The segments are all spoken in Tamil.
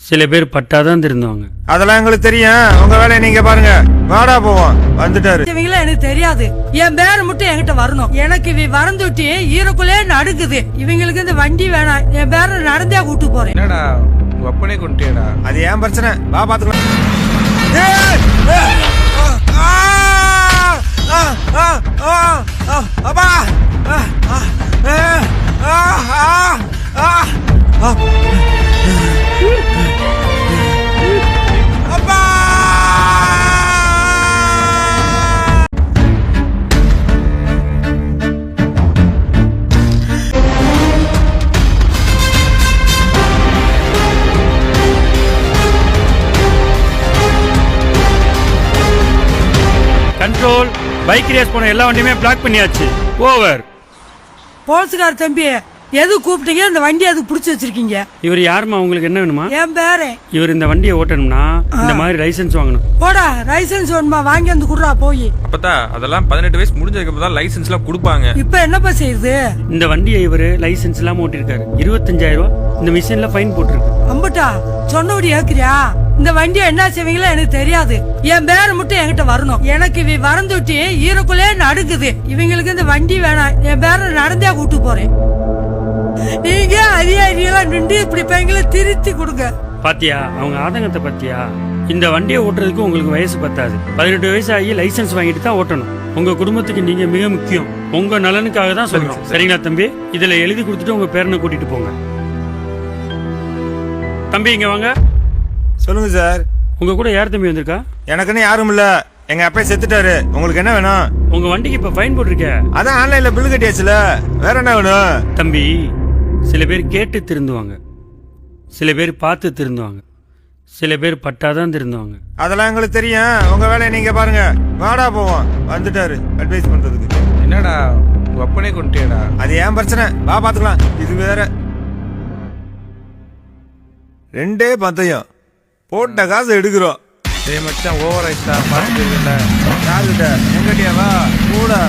சில பேர் பட்டாதான் திருந்துவாங்க அதெல்லாம் எங்களுக்கு தெரியும் உங்க வேலையை நீங்க பாருங்க வாடா போவோம் வந்துட்டாரு இவங்கள எனக்கு தெரியாது என் பேர் மட்டும் என்கிட்ட வரணும் எனக்கு இவ வரந்துட்டி ஈரக்குள்ளே நடுக்குது இவங்களுக்கு இந்த வண்டி வேணாம் என் பேர நடந்தே கூட்டு போறேன் என்னடா உங்க அப்பனே கொண்டுட்டியாடா அது ஏன் பிரச்சனை வா பாத்துக்கலாம் ஏய்! ஏய்! ஆ! ஆ! ஆ! ஆ! ஆ! ஆ! கண்ட்ரோல் பைக் ரேஸ் போன எல்லா வண்டியுமே பிளாக் பண்ணியாச்சு. ஓவர் போலீஸ்கார் தம்பி எது கூப்பிட்டீங்க? இந்த வண்டி அதுக்கு பிடிச்சி வச்சிருக்கீங்க? இவர் யாருமா உங்களுக்கு என்ன வேணுமா? என் பேரே. இவர் இந்த வண்டியை ஓட்டணும்னா இந்த மாதிரி லைசென்ஸ் வாங்கணும். போடா லைசன்ஸ் வேணுமா? வாங்கி வந்து குடுறா போய். அப்பதா அதெல்லாம் பதினெட்டு வயசு முடிஞ்சதுக்கு அப்புறம் தான் லைசன்ஸ்லாம் கொடுப்பாங்க. இப்ப என்னப்பா செய்யுது? இந்த வண்டியை இவர் லைசென்ஸ் இல்லாம ஓட்டிருக்காரு இருபத்தஞ்சாயிரம் ரூபாய் இந்த மிஷின்ல ஃபைன் போட்டிருக்கு. அம்பட்டா சொன்னபடி ஏக்குறியா? இந்த வண்டியை என்ன செய்வீங்களோ எனக்கு தெரியாது. என் பேர் மட்டும் என்கிட்ட வரணும். எனக்கு இவ வரந்துட்டி ஈரக்குள்ளே நடுக்குது இவங்களுக்கு இந்த வண்டி வேணாம். என் பேர நடந்தே கூட்டு போறேன். நீங்க அதிகாரிகளா நின்று இப்படி பையங்களை திருத்தி கொடுங்க. பாத்தியா அவங்க ஆதங்கத்தை பாத்தியா? இந்த வண்டியை ஓட்டுறதுக்கு உங்களுக்கு வயசு பத்தாது. பதினெட்டு வயசு ஆகி லைசென்ஸ் வாங்கிட்டு தான் ஓட்டணும். உங்க குடும்பத்துக்கு நீங்க மிக முக்கியம். உங்க நலனுக்காக தான் சொல்றோம். சரிங்களா தம்பி? இதுல எழுதி கொடுத்துட்டு உங்க பேரனை கூட்டிட்டு போங்க. தம்பி இங்க வாங்க. சொல்லுங்க சார். உங்க கூட யார் தம்பி வந்திருக்கா? எனக்குன்னு யாரும் இல்ல. எங்க அப்பா செத்துட்டாரு. உங்களுக்கு என்ன வேணும்? உங்க வண்டிக்கு இப்ப ஃபைன் போட்டிருக்க. அதான் ஆன்லைன்ல பில் கட்டியாச்சுல. வேற என்ன வேணும்? தம்பி சில பேர் கேட்டு திருந்துவாங்க. சில பேர் பார்த்து திருந்துவாங்க. சில பேர் பட்டாதான் திருந்துவாங்க. அதெல்லாம் எங்களுக்கு தெரியும். உங்க வேலையை நீங்க பாருங்க. வாடா போவோம். வந்துட்டாரு. அட்வைஸ் பண்றதுக்கு. என்னடா உங்க அப்பனே கொண்டுட்டியாடா? அது ஏன் பிரச்சனை? வா பாத்துக்கலாம். இது வேற. ரெண்டே பந்தயம். போட்ட காசு எடுக்கிறோம். டேய் மச்சான் ஓவர் ஆயிடுச்சா பார்த்துட்டு யாருகிட்ட எங்கிட்டயா வா. கூட.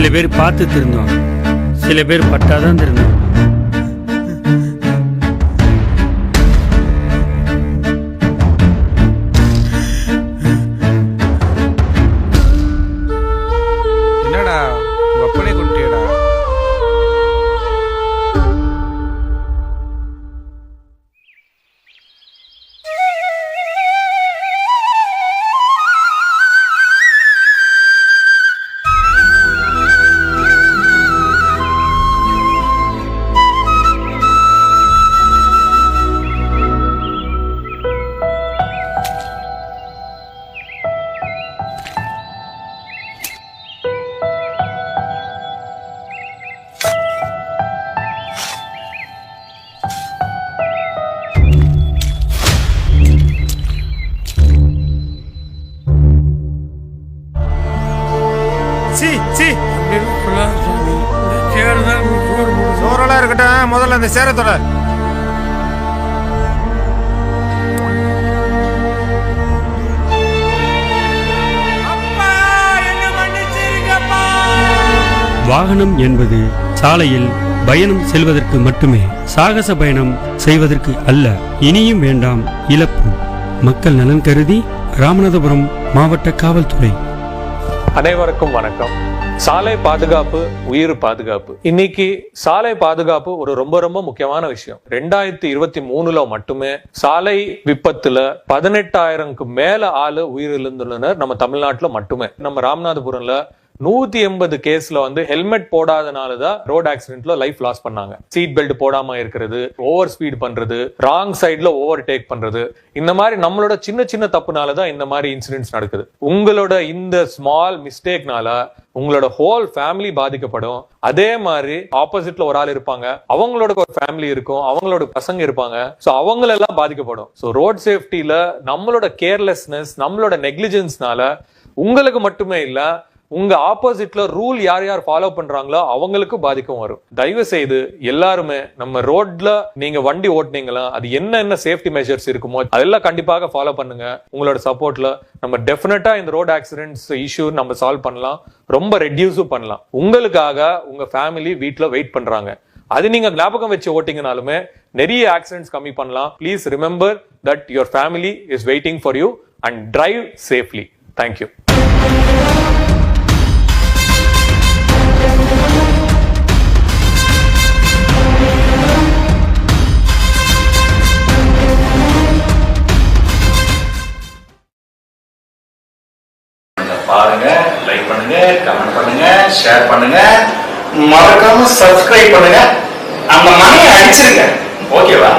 சில பேர் பார்த்து திருந்தோம் சில பேர் பட்டாதான் திருந்தோம் சி சி. சோறெல்லாம் இருக்கட்டும். முதல்ல அந்த சேரத்தோட வாகனம் என்பது சாலையில் பயணம் செல்வதற்கு மட்டுமே சாகச பயணம் செய்வதற்கு அல்ல இனியும் வேண்டாம் இழப்பு. மக்கள் நலன் கருதி ராமநாதபுரம் மாவட்ட காவல்துறை. அனைவருக்கும் வணக்கம். சாலை பாதுகாப்பு உயிர் பாதுகாப்பு. இன்னைக்கு சாலை பாதுகாப்பு ஒரு ரொம்ப ரொம்ப முக்கியமான விஷயம். ரெண்டாயிரத்தி இருபத்தி மூணுல மட்டுமே சாலை விபத்துல பதினெட்டாயிரம்க்கு மேல ஆளு உயிரிழந்துள்ளனர் நம்ம தமிழ்நாட்டுல மட்டுமே. நம்ம ராமநாதபுரம்ல நூத்தி எண்பது கேஸ்ல வந்து ஹெல்மெட் போடாதனால தான் ரோட் ஆக்சிடென்ட்ல லைஃப் லாஸ் பண்ணாங்க. சீட் பெல்ட் போடாம இருக்கிறது ஓவர் ஸ்பீட் பண்றது ராங் சைட்ல ஓவர் டேக் பண்றது. இந்த மாதிரி நம்மளோட சின்ன சின்ன தப்புனால தான் இந்த மாதிரி இன்சிடென்ட்ஸ் நடக்குது. உங்களோட இந்த ஸ்மால் மிஸ்டேக்னால உங்களோட ஹோல் ஃபேமிலி பாதிக்கப்படும். அதே மாதிரி ஆப்போசிட்ல ஒரு ஆள் இருப்பாங்க. அவங்களோட ஒரு ஃபேமிலி இருக்கும். அவங்களோட பசங்க இருப்பாங்க. ஸோ அவங்களெல்லாம் பாதிக்கப்படும். ஸோ ரோட் சேஃப்டியில நம்மளோட கேர்லெஸ்னஸ் நம்மளோட நெக்லிஜென்ஸ்னால உங்களுக்கு மட்டுமே இல்லை உங்க ஆப்போசிட்ல ரூல் யார் யார் ஃபாலோ பண்றாங்களோ அவங்களுக்கு பாதிக்கும் வரும். தயவு செய்து எல்லாருமே நம்ம ரோட்ல நீங்க வண்டி ஓட்டினீங்களா அது என்ன என்ன சேஃப்டி மெஷர்ஸ் இருக்குமோ அதெல்லாம் கண்டிப்பாக ஃபாலோ பண்ணுங்க. உங்களோட சப்போர்ட்ல நம்ம டெஃபினட்டா இந்த ரோட் ஆக்சிடென்ட்ஸ் இஷ்யூ நம்ம சால்வ் பண்ணலாம். ரொம்ப ரெடியூஸும் பண்ணலாம். உங்களுக்காக உங்க ஃபேமிலி வீட்டில் வெயிட் பண்றாங்க. அது நீங்க ஞாபகம் வச்சு ஓட்டிங்கனாலுமே நிறைய ஆக்சிடென்ட்ஸ் கம்மி பண்ணலாம். Please remember that your family is waiting for you and drive safely thank you பாருங்க லைக் பண்ணுங்க கமெண்ட் பண்ணுங்க ஷேர் பண்ணுங்க. மறக்காம சப்ஸ்கிரைப் பண்ணுங்க. அந்த மணியை அடிச்சிருங்க. ஓகேவா